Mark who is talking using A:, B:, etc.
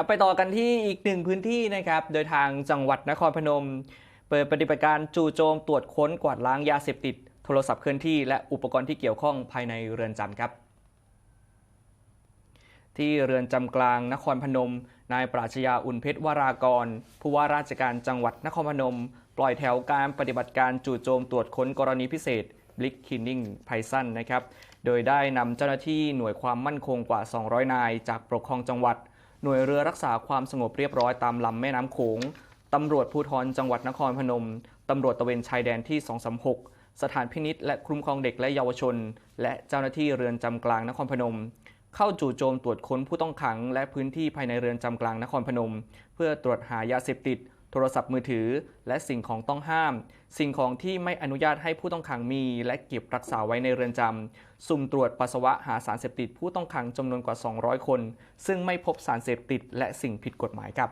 A: ครับไปต่อกันที่อีกหนึ่งพื้นที่นะครับ โดยทางจังหวัดนครพนม เปิดปฏิบัติการจู่โจมตรวจค้นกวาดล้างยาเสพติด โทรศัพท์เคลื่อนที่และอุปกรณ์ที่เกี่ยวข้องภายในเรือนจำครับ ที่เรือนจำกลางนครพนม นายปราชญาอุ่นเพชรวรากร ผู้ว่าราชการจังหวัดนครพนม ปล่อยแถวการปฏิบัติการจู่โจมตรวจค้นกรณีพิเศษ Blick Cleaning p y t h o n นะครับ โดยได้นำเจ้าหน้าที่หน่วยความมั่นคงกว่า 200 นาย จากปกครองจังหวัด หน่วยเรือรักษาความสงบเรียบร้อยตามลำแม่น้ำโขงตำรวจภูธรจังหวัดนครพนม ตำรวจตะเวนชายแดนที่ 236 สถานพินิษและคุ้มครองเด็กและเยาวชน และเจ้าหน้าที่เรือนจำกลางนครพนม เข้าจู่โจมตรวจค้นผู้ต้องขัง และพื้นที่ภายในเรือนจำกลางนครพนม เพื่อตรวจหายาเสพติด โทรศัพท์มือถือ และสิ่งของต้องห้าม สิ่งของที่ไม่อนุญาตให้ผู้ต้องขังมี และเก็บรักษาไว้ในเรือนจำสุ่มตรวจปัสสาวะหาสารเสพติดผู้ต้องขังจำนวนกว่า 200 คน ซึ่งไม่พบสารเสพติดและสิ่งผิดกฎหมายครับ